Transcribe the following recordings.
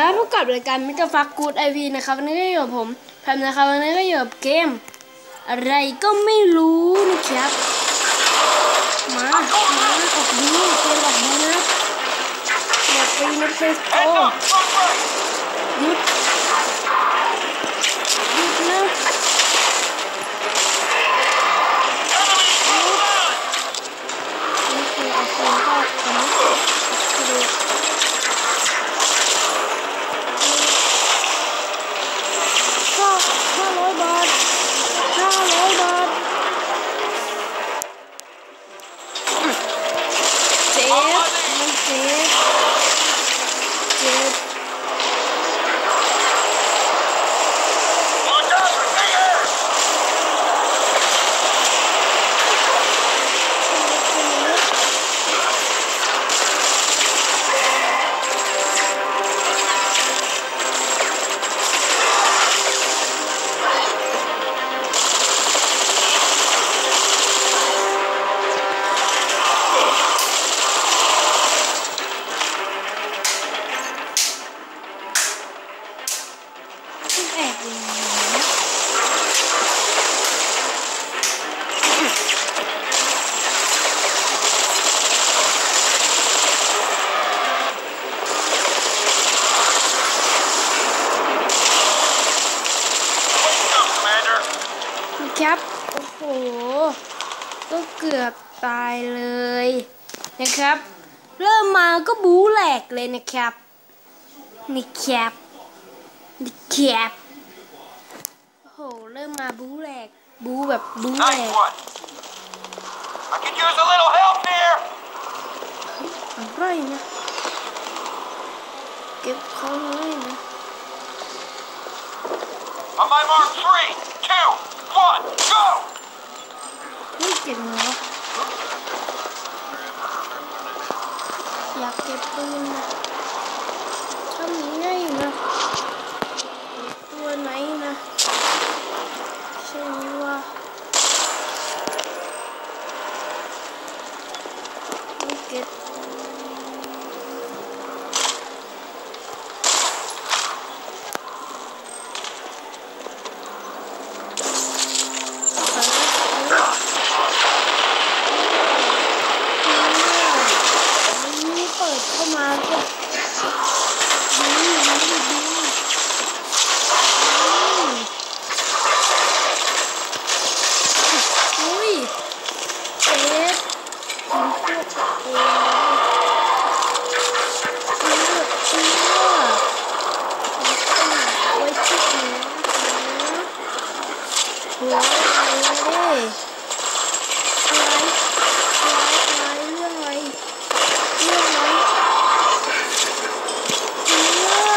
สวัสดีครับพบกับรายการมิกฟักกูดไอวีนะครับวันนี้ก็อยู่กับผมแพมนะครับวันนี้ก็อยู่กับเกม อะไรก็ไม่รู้นะครับมามาออกดีเกมออกดีนะอย่าตีนะเพสโต Heads up, front right! หยุดหยุดนะ Enemy down! นี่คือเอาปืนเข้าอันนี้คือดูก็ห้าร้อยบาทห้าร้อยบาท เจ็บมันเจ็บเจ็บ Watch out for the air! แอบเลยนะ ครับ โอ้โห ก็เกือบตายเลยนะครับ เริ่มมาก็บูแหลกเลยนะครับนี่ครับดิแคปโอ้โห เริ่มมาบู๊แหลก บู๊แบบบู๊แหล Nice ก one! I could use a little help here! อะไรนะเก็บเขาเลยนะ On my mark, three, two, one, go! ไม่เก็บเหรออยากเก็บปืนนะทำยังไงนะเก็บตัวไหนนะใช่ไหมว่าไม่เก็บ นี่เปิดเข้ามาก็ดีดีดีอุ้ยเจ็บผมปวดเองปวดเชื้อไว้ที่หัวหัวอะไรอะไรอะไรอะไรเรื่องอะไร เรื่องอะไรเชื่อ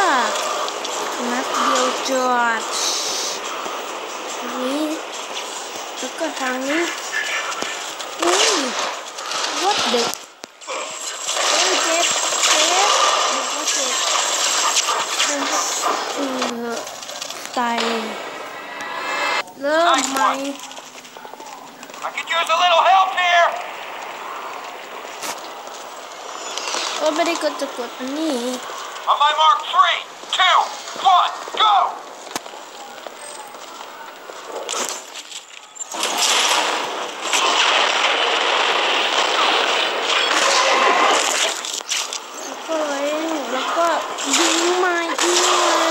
นัดเดียวจอดทางนี้ แล้วก็ทางนี้อุ้ยวัดเด็กเอ้ยเจ็บเจ็บเด็กว่าเจ็บเดินเข้าเออตายเลยเริ่มใหม่ I could use a little help here! ก็ไม่ได้กดจะกดอันนี้ On my mark, three, two, one, go! แล้วก็เลยแล้วก็ยิงมายิงมา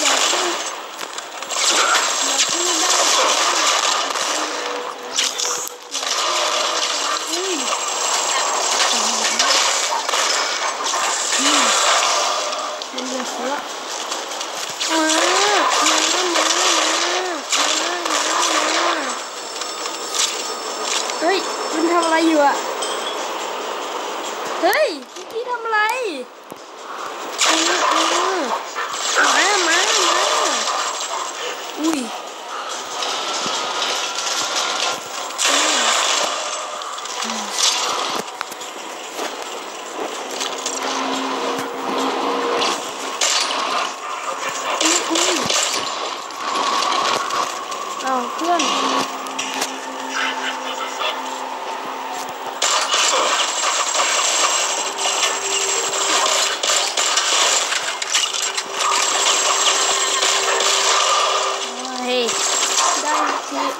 อย่าเพิ่งอย่าเพิ่งได้อุ้ยอืมมันเหลือเสือมามามามามามา เฮ้ยคุณทำอะไรอยู่อะ เฮ้ยพี่ทำอะไรเออเออมามามาอุ้ยอืมอุ้ยอุ้ยเอาเพื่อน ที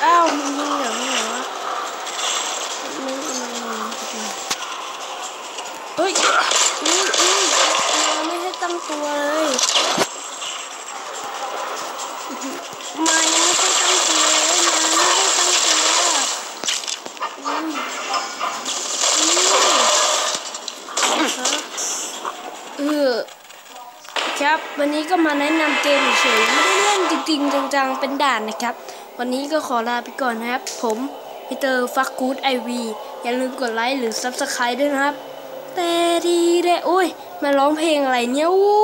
อ้าวมันยิงเหรอไม่เหรอวะมึงมันมัน เฮ้ยอุ้ยอุ้ยเราไม่ให้ตั้งตัวเลยมายังไม่ให้ตั้งตัวเลยมาไม่ให้ตั้งตัวอุ้ยอุ้ยฮะเออครับวันนี้ก็มาแนะนำเกมเฉยๆไม่ได้เล่นจริงๆจังๆเป็นด่านนะครับ วันนี้ก็ขอลาไปก่อนนะครับ ผมพีเตอร์ฟักกูดไอวีอย่าลืมกดไลค์หรือซับสไครต์ด้วยนะครับ แต่ดีเด้โอ้ย มาร้องเพลงอะไรเนี่ยอู้